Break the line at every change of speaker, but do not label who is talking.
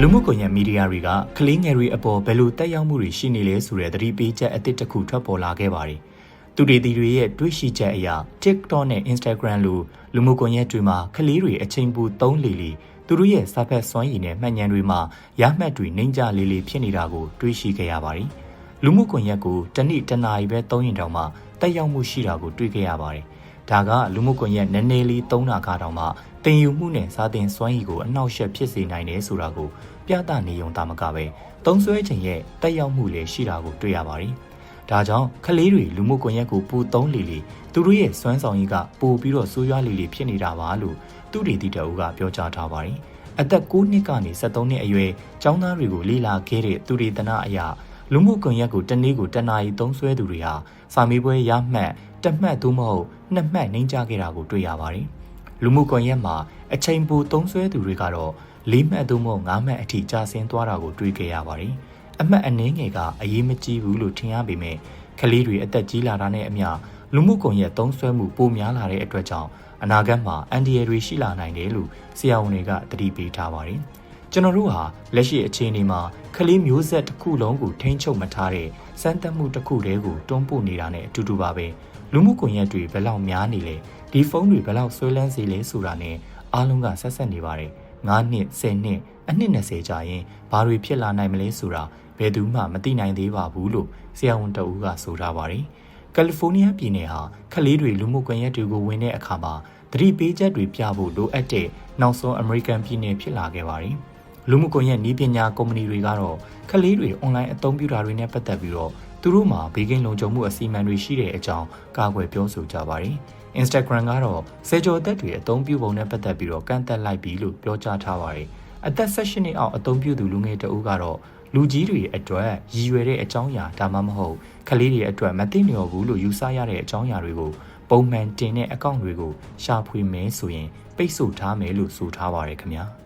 လူမှုကွန်ရက်မီဒီယာတွေကကလေးငယ်တွေအပေါ်ဘယ်လိုတက်ရောက်မှုတွေရှိနေလဲဆိုတဲ့သတိပေးချက်အသစ်တစ်ခုထွက်ပေါ်လာခဲ့ပါတယ်။သူတွေဒီတွေရဲ့တွေးရှိချက်အရ TikTok နဲ့ Instagram လိုလူမှုကွန်ရက်တွေမှာကလေးတွေအချိန်ပူသုံးလီလီသူတို့ရဲ့စာဖက်စွမ်းရည်နဲ့မှတ်ဉာဏ်တွေမှာရမှတ်တွေနှိမ့်ကြလေးလေးဖြစ်နေတာကိုတွေးရှိခဲ့ရပါတယ်။လူမှုကွန်ရက်ကိုတစ်နေ့တစ်နာရီပဲသုံးရင်တောင်မှတက်ရောက်မှုရှိတာကိုတွေ့ခဲ့ရပါတယ်။ ဒါကလူမှုကွန်ရက်နည်းနည်းလေးသုံးတာကတောင်မှတင်ယူမှုနဲ့စာတင်စွမ်းရည်ကိုအနှောက်အယှက်ဖြစ်စေနိုင်တယ်ဆိုတာကိုပြသနေုံတာမကပဲသုံးဆွဲခြင်းရဲ့တက်ရောက်မှုလည်းရှိတာကိုတွေ့ရပါတယ်။ဒါကြောင့်ကလေးတွေလူမှုကွန်ရက်ကိုပူသုံးလီလီသူတို့ရဲ့စွမ်းဆောင်ရည်ကပိုပြီးတော့ဆိုးရွားလီလီဖြစ်နေတာပါလို့သူတွေတီတအုပ်ကပြောကြားထားပါတယ်။အသက်9နှစ်ကနေ73နှစ်အရွယ်ကျောင်းသားတွေကိုလေ့လာခဲ့တဲ့သူတွေတနာအရာလူမှုကွန်ရက်ကိုတနေ့ကိုတနာရီသုံးဆွဲသူတွေဟာစာမေးပွဲရမှတ် တစ်မှတ်သို့မဟုတ်နှစ်မှတ်နှိမ့်ကြခဲ့တာကိုတွေ့ရပါတယ်။လူမှုကွန်ရက်မှာအချိန်ပိုသုံးဆွဲသူတွေကတော့၄မှတ်သို့မဟုတ်၅မှတ်အထိကျဆင်းသွားတာကိုတွေ့ခဲ့ရပါတယ်။အမှတ်အနည်းငယ်ကအရေးမကြီးဘူးလို့ထင်ရပေမဲ့ကလေးတွေအသက်ကြီးလာတာနဲ့အမျှလူမှုကွန်ရက်သုံးဆွဲမှုပိုများလာတဲ့အတွက်ကြောင့်အနာဂတ်မှာအန်ဒီရတွေရှိလာနိုင်တယ်လို့ဆရာဝန်တွေကသတိပေးထားပါတယ်။ ကျွန်တော်တို့ဟာလက်ရှိအခြေအနေမှာကလေးမျိုးဆက်တစ်ခုလုံးကိုထိန်းချုပ်မထားတဲ့စမ်းသပ်မှုတစ်ခုတည်းကိုတွန်းပို့နေတာနဲ့အတူတူပါပဲလူမှုကွန်ရက်တွေဘယ်လောက်များနေလဲဒီဖုန်းတွေဘယ်လောက်ဆွဲလန်းစေလဲဆိုတာနဲ့အားလုံးကဆက်ဆက်နေပါတယ်9နှစ်10နှစ်အနှစ်20ကြာရင်ဘာတွေဖြစ်လာနိုင်မလဲဆိုတာဘယ်သူမှမသိနိုင်သေးပါဘူးလို့ဆရာဝန်တအူးကဆိုထားပါတယ်ကယ်လီဖိုးနီးယားပြည်နယ်ဟာကလေးတွေလူမှုကွန်ရက်တွေကိုဝင်တဲ့အခါမှာသတိပေးချက်တွေပြဖို့လိုအပ်တဲ့နောက်ဆုံးအမေရိကန်ပြည်နယ်ဖြစ်လာခဲ့ပါတယ်။ လူမှုကွန်ရက်နည်းပညာကုမ္ပဏီတွေကတော့ကလေးတွေအွန်လိုင်းအသုံးပြုတာတွေနဲ့ပတ်သက်ပြီးတော့သူတို့မှာဘေးကင်းလုံခြုံမှုအစီအမံတွေရှိတဲ့အကြောင်းကာကွယ်ပြောဆိုကြပါတယ်။ Instagram ကတော့စေကျော်သက်တွေအသုံးပြုပုံနဲ့ပတ်သက်ပြီးတော့ကန့်သက်လိုက်ပြီလို့ပြောကြားထားပါတယ်။အသက်16နှစ်အောက်အသုံးပြုသူလူငယ်တအုပ်ကတော့လူကြီးတွေအတွက်ရည်ရွယ်တဲ့အကြောင်းအရာဒါမှမဟုတ်ကလေးတွေအတွက်မသိလျော်ဘူးလို့ယူဆရတဲ့အကြောင်းအရာတွေကိုပုံမှန်တင်တဲ့အကောင့်တွေကိုရှာဖွေမယ်ဆိုရင်ပိတ်ဆို့ထားမယ်လို့ဆိုထားပါရယ်ခင်ဗျာ။